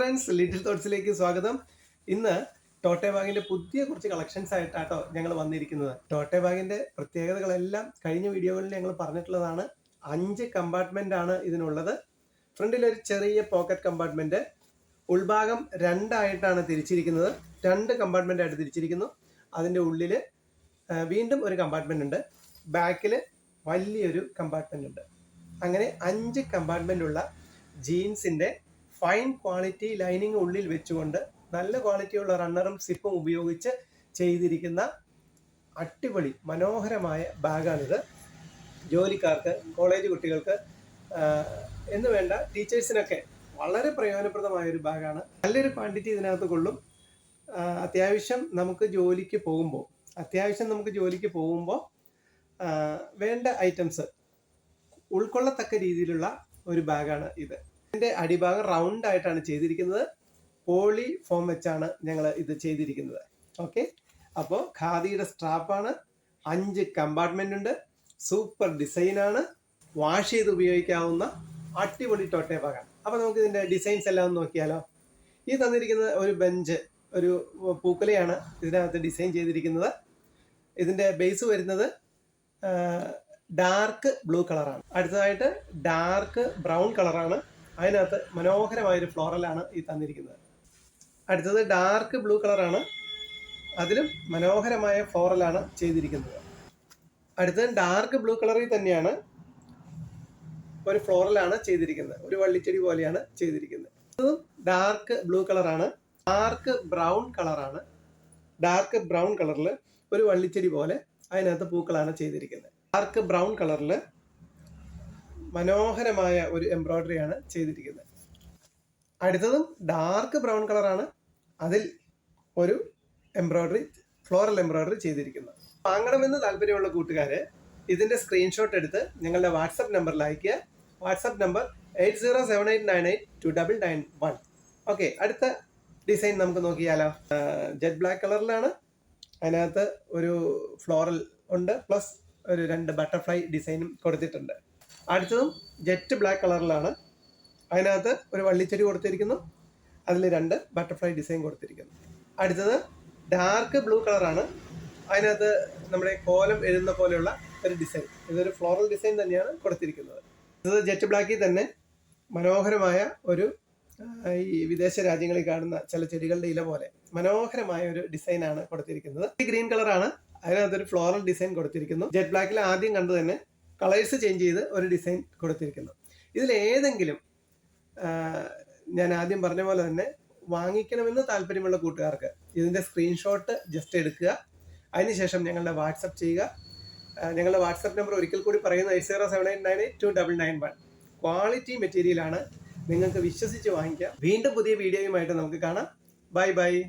Friends little തോട്ട്സിലേക്ക് സ്വാഗതം. ഇന്ന് ടോട്ടെ ബാഗിന്റെ പുതിയ കുറച്ച് കളക്ഷൻസ് ആയിട്ടാട്ടോ ഞങ്ങൾ വന്നിരിക്കുന്നത്. ടോട്ടെ ബാഗിന്റെ പ്രത്യേകതകളെല്ലാം കഴിഞ്ഞ വീഡിയോകളിൽ ഞങ്ങൾ പറഞ്ഞിട്ടുള്ളതാണ്. അഞ്ച് കമ്പാർട്ട്മെന്റ് ആണ് ഇതിനുള്ളത്. ഫ്രണ്ടിൽ ഒരു ചെറിയ പോക്കറ്റ് കമ്പാർട്ട്മെന്റ് ഉൾഭാഗം രണ്ടായിട്ടാണ് തിരിച്ചിരിക്കുന്നത്. രണ്ട് കമ്പാർട്ട്മെന്റ് ആയിട്ട് തിരിച്ചിരിക്കുന്നു. അതിന്റെ ഉള്ളിൽ വീണ്ടും ഒരു കമ്പാർട്ട്മെന്റ് ഉണ്ട്. ബാക്കിൽ വലിയൊരു കമ്പാർട്ട്മെന്റ് ഉണ്ട്. അങ്ങനെ അഞ്ച് കമ്പാർട്ട്മെന്റ് ഉള്ള ജീൻസിന്റെ ഫൈൻ ക്വാളിറ്റി ലൈനിങ് ഉള്ളിൽ വെച്ചുകൊണ്ട് നല്ല ക്വാളിറ്റിയുള്ള റണ്ണറും സിപ്പും ഉപയോഗിച്ച് ചെയ്തിരിക്കുന്ന അടിപൊളി മനോഹരമായ ബാഗാണിത് ജോലിക്കാർക്ക് കോളേജ് കുട്ടികൾക്ക് എന്ന് വേണ്ട ടീച്ചേഴ്സിനൊക്കെ വളരെ പ്രയോജനപ്രദമായ ഒരു ബാഗാണ് നല്ലൊരു ക്വാണ്ടിറ്റി ഇതിനകത്ത് കൊള്ളും. അത്യാവശ്യം നമുക്ക് ജോലിക്ക് പോകുമ്പോൾ അത്യാവശ്യം നമുക്ക് ജോലിക്ക് പോകുമ്പോൾ വേണ്ട ഐറ്റംസ് ഉൾക്കൊള്ളത്തക്ക രീതിയിലുള്ള ഒരു ബാഗാണ് ഇത്. ഇതിന്റെ അടിഭാഗം റൗണ്ട് ആയിട്ടാണ് ചെയ്തിരിക്കുന്നത്. പോളി ഫോം വെച്ചാണ് ഞങ്ങൾ ഇത് ചെയ്തിരിക്കുന്നത്. ഓക്കെ അപ്പോൾ ഖാദിയുടെ സ്ട്രാപ്പാണ് അഞ്ച് കമ്പാർട്ട്മെന്റ് ഉണ്ട്. സൂപ്പർ ഡിസൈനാണ് വാഷ് ചെയ്ത് ഉപയോഗിക്കാവുന്ന അടിപൊളി ടോട്ടെ ബാഗാണ് അപ്പോൾ നമുക്ക് ഇതിന്റെ ഡിസൈൻസ് എല്ലാം ഒന്ന് നോക്കിയാലോ? ഈ തന്നിരിക്കുന്ന ഒരു ബെഞ്ച് ഒരു പൂക്കലയാണ് ഇതിനകത്ത് ഡിസൈൻ ചെയ്തിരിക്കുന്നത്. ഇതിന്റെ ബേസ് വരുന്നത് ഡാർക്ക് ബ്ലൂ കളറാണ് അടുത്തതായിട്ട് ഡാർക്ക് ബ്രൗൺ കളറാണ് അതിനകത്ത് മനോഹരമായൊരു ഫ്ലോറലാണ് ഈ തന്നിരിക്കുന്നത്. അടുത്തത് ഡാർക്ക് ബ്ലൂ കളറാണ് അതിലും മനോഹരമായ ഫ്ലോറലാണ് ചെയ്തിരിക്കുന്നത്. അടുത്തത് ഡാർക്ക് ബ്ലൂ കളറിൽ തന്നെയാണ് ഒരു ഫ്ലോറലാണ് ചെയ്തിരിക്കുന്നത്. ഒരു വള്ളിച്ചെടി പോലെയാണ് ചെയ്തിരിക്കുന്നത്. ഇതും ഡാർക്ക് ബ്ലൂ കളറാണ് ഡാർക്ക് ബ്രൗൺ കളറാണ് ഡാർക്ക് ബ്രൗൺ കളറിൽ ഒരു വള്ളിച്ചെടി പോലെ അതിനകത്ത് പൂക്കളാണ് ചെയ്തിരിക്കുന്നത്. ഡാർക്ക് ബ്രൗൺ കളറിൽ മനോഹരമായ ഒരു എംബ്രോയിഡറിയാണ് ചെയ്തിരിക്കുന്നത്. അടുത്തതും ഡാർക്ക് ബ്രൗൺ കളറാണ് അതിൽ ഒരു എംബ്രോയ്ഡറി ഫ്ലോറൽ എംബ്രോയ്ഡറി ചെയ്തിരിക്കുന്നത്. വാങ്ങണമെന്ന് താല്പര്യമുള്ള കൂട്ടുകാർ ഇതിന്റെ സ്ക്രീൻഷോട്ട് എടുത്ത് ഞങ്ങളുടെ വാട്സപ്പ് നമ്പറിൽ അയക്കുക WhatsApp number eight zero seven eight nine eight two double nine one okay അടുത്ത ഡിസൈൻ നമുക്ക് നോക്കിയാലോ. ജെറ്റ് ബ്ലാക്ക് കളറിലാണ് അതിനകത്ത് ഒരു ഫ്ലോറൽ ഉണ്ട് പ്ലസ് ഒരു രണ്ട് ബട്ടർഫ്ലൈ ഡിസൈനും കൊടുത്തിട്ടുണ്ട്. അടുത്തതും ജെറ്റ് ബ്ലാക്ക് കളറിലാണ്. അതിനകത്ത് ഒരു വള്ളിച്ചെടി കൊടുത്തിരിക്കുന്നു. അതിൽ രണ്ട് ബട്ടർഫ്ലൈ ഡിസൈൻ കൊടുത്തിരിക്കുന്നു. അടുത്തത് ഡാർക്ക് ബ്ലൂ കളറാണ്. അതിനകത്ത് നമ്മുടെ കോലം എഴുതുന്ന പോലെയുള്ള ഒരു ഡിസൈൻ ഇതൊരു ഫ്ലോറൽ ഡിസൈൻ തന്നെയാണ് കൊടുത്തിരിക്കുന്നത്. ഇത് ജെറ്റ് ബ്ലാക്കിൽ തന്നെ മനോഹരമായ ഒരു ഈ വിദേശ രാജ്യങ്ങളിൽ കാണുന്ന ചില ചെടികളുടെ ഇല പോലെ മനോഹരമായ ഒരു ഡിസൈനാണ് കൊടുത്തിരിക്കുന്നത്. ഗ്രീൻ കളറാണ്. അതിനകത്തൊരു ഫ്ലോറൽ ഡിസൈൻ കൊടുത്തിരിക്കുന്നു. ജെറ്റ് ബ്ലാക്കിൽ ആദ്യം കണ്ടു തന്നെ കളേഴ്സ് ചേഞ്ച് ചെയ്ത് ഒരു ഡിസൈൻ കൊടുത്തിരിക്കുന്നു. ഇതിൽ ഏതെങ്കിലും ഞാൻ ആദ്യം പറഞ്ഞ പോലെ തന്നെ വാങ്ങിക്കണമെന്ന് താല്പര്യമുള്ള കൂട്ടുകാർക്ക് ഇതിന്റെ സ്ക്രീൻഷോട്ട് ജസ്റ്റ് എടുക്കുക. അതിനുശേഷം ഞങ്ങളുടെ വാട്സപ്പ് ചെയ്യുക. ഞങ്ങളുടെ വാട്സപ്പ് നമ്പർ ഒരിക്കൽ കൂടി പറയുന്നത് eight zero seven eight nine eight two double nine one quality മെറ്റീരിയലാണ് നിങ്ങൾക്ക് വിശ്വസിച്ച് വാങ്ങിക്കാം. വീണ്ടും പുതിയ വീഡിയോയുമായിട്ട് നമുക്ക് കാണാം. Bye bye